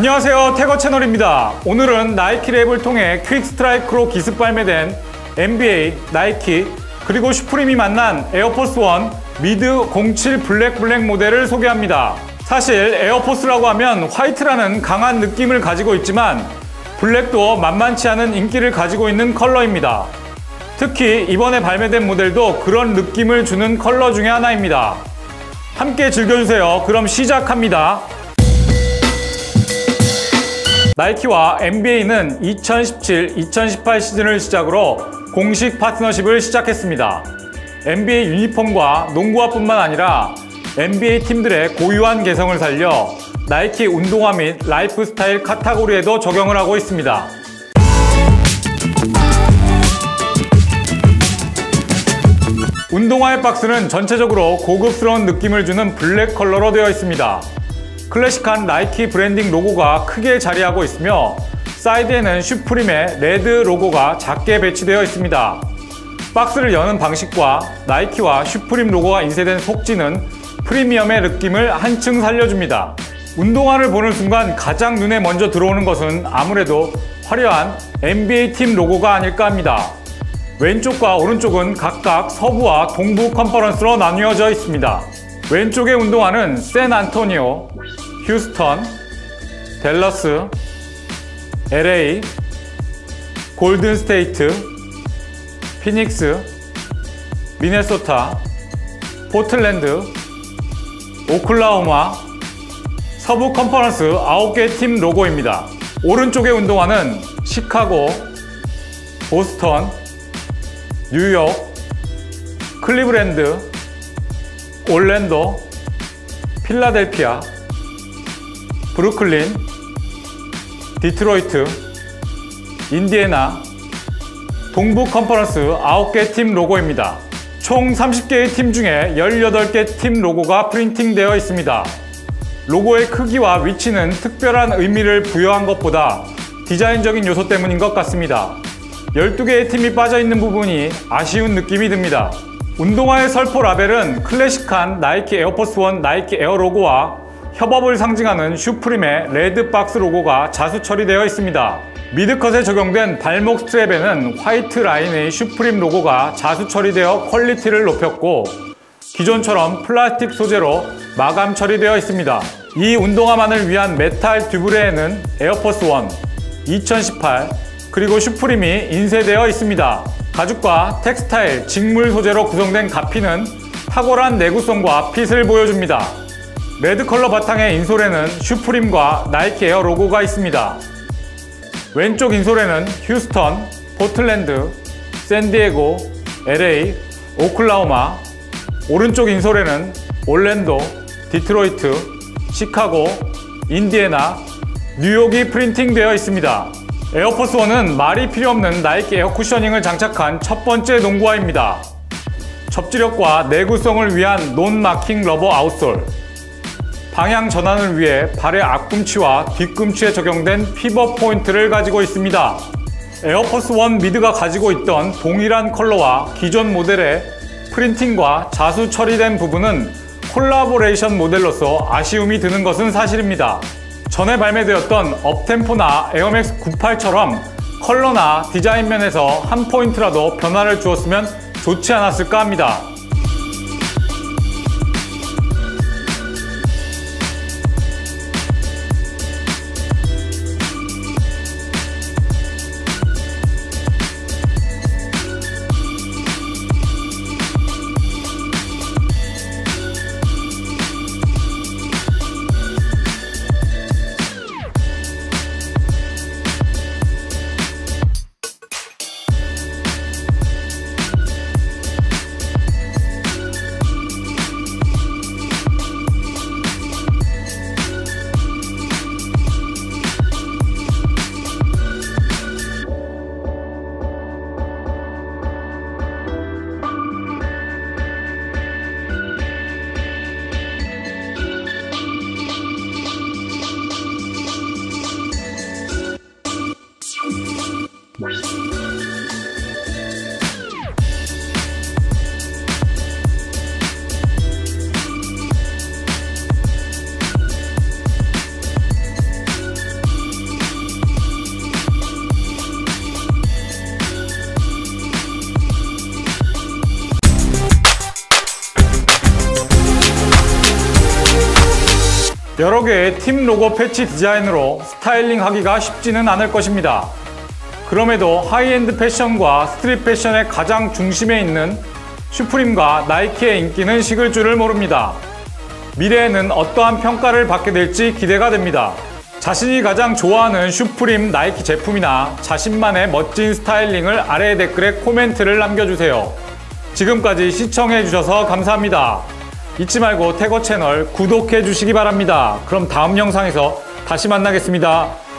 안녕하세요. 태거 채널입니다. 오늘은 나이키 랩을 통해 퀵 스트라이크로 기습 발매된 NBA, 나이키 그리고 슈프림이 만난 에어포스 원 미드 07 블랙 블랙 모델을 소개합니다. 사실 에어포스라고 하면 화이트라는 강한 느낌을 가지고 있지만 블랙도 만만치 않은 인기를 가지고 있는 컬러입니다. 특히 이번에 발매된 모델도 그런 느낌을 주는 컬러 중에 하나입니다. 함께 즐겨주세요. 그럼 시작합니다 나이키와 NBA는 2017-2018 시즌을 시작으로 공식 파트너십을 시작했습니다. NBA 유니폼과 농구화뿐만 아니라 NBA 팀들의 고유한 개성을 살려 나이키 운동화 및 라이프스타일 카테고리에도 적용을 하고 있습니다. 운동화의 박스는 전체적으로 고급스러운 느낌을 주는 블랙 컬러로 되어 있습니다. 클래식한 나이키 브랜딩 로고가 크게 자리하고 있으며 사이드에는 슈프림의 레드 로고가 작게 배치되어 있습니다. 박스를 여는 방식과 나이키와 슈프림 로고가 인쇄된 속지는 프리미엄의 느낌을 한층 살려줍니다. 운동화를 보는 순간 가장 눈에 먼저 들어오는 것은 아무래도 화려한 NBA 팀 로고가 아닐까 합니다. 왼쪽과 오른쪽은 각각 서부와 동부 컨퍼런스로 나뉘어져 있습니다. 왼쪽의 운동화는 샌 안토니오, 휴스턴, 댈러스, LA, 골든 스테이트, 피닉스, 미네소타, 포틀랜드, 오클라호마, 서부 컨퍼런스 9개 팀 로고입니다. 오른쪽의 운동화는 시카고, 보스턴, 뉴욕, 클리브랜드, 올랜도, 필라델피아, 브루클린, 디트로이트, 인디애나, 동부 컨퍼런스 9개 팀 로고입니다. 총 30개의 팀 중에 18개 팀 로고가 프린팅되어 있습니다. 로고의 크기와 위치는 특별한 의미를 부여한 것보다 디자인적인 요소 때문인 것 같습니다. 12개의 팀이 빠져있는 부분이 아쉬운 느낌이 듭니다. 운동화의 설포 라벨은 클래식한 나이키 에어포스 원 나이키 에어 로고와 협업을 상징하는 슈프림의 레드박스 로고가 자수 처리되어 있습니다. 미드컷에 적용된 발목 스트랩에는 화이트 라인의 슈프림 로고가 자수 처리되어 퀄리티를 높였고 기존처럼 플라스틱 소재로 마감 처리되어 있습니다. 이 운동화만을 위한 메탈 듀브레에는 에어포스 1, 2018 그리고 슈프림이 인쇄되어 있습니다. 가죽과 텍스타일, 직물 소재로 구성된 가피는 탁월한 내구성과 핏을 보여줍니다. 레드 컬러 바탕의 인솔에는 슈프림과 나이키 에어 로고가 있습니다. 왼쪽 인솔에는 휴스턴, 포틀랜드, 샌디에고, LA, 오클라호마 오른쪽 인솔에는 올랜도, 디트로이트, 시카고, 인디애나, 뉴욕이 프린팅되어 있습니다. 에어포스 1은 말이 필요 없는 나이키 에어 쿠셔닝을 장착한 첫 번째 농구화입니다. 접지력과 내구성을 위한 논 마킹 러버 아웃솔 방향 전환을 위해 발의 앞꿈치와 뒤꿈치에 적용된 피벗 포인트를 가지고 있습니다. 에어포스 1 미드가 가지고 있던 동일한 컬러와 기존 모델의 프린팅과 자수 처리된 부분은 콜라보레이션 모델로서 아쉬움이 드는 것은 사실입니다. 전에 발매되었던 업템포나 에어맥스 98처럼 컬러나 디자인 면에서 한 포인트라도 변화를 주었으면 좋지 않았을까 합니다. 여러 개의 팀 로고 패치 디자인으로 스타일링 하기가 쉽지는 않을 것입니다. 그럼에도 하이엔드 패션과 스트릿 패션의 가장 중심에 있는 슈프림과 나이키의 인기는 식을 줄을 모릅니다. 미래에는 어떠한 평가를 받게 될지 기대가 됩니다. 자신이 가장 좋아하는 슈프림 나이키 제품이나 자신만의 멋진 스타일링을 아래 댓글에 코멘트를 남겨주세요. 지금까지 시청해주셔서 감사합니다. 잊지 말고 태거 채널 구독해 주시기 바랍니다. 그럼 다음 영상에서 다시 만나겠습니다.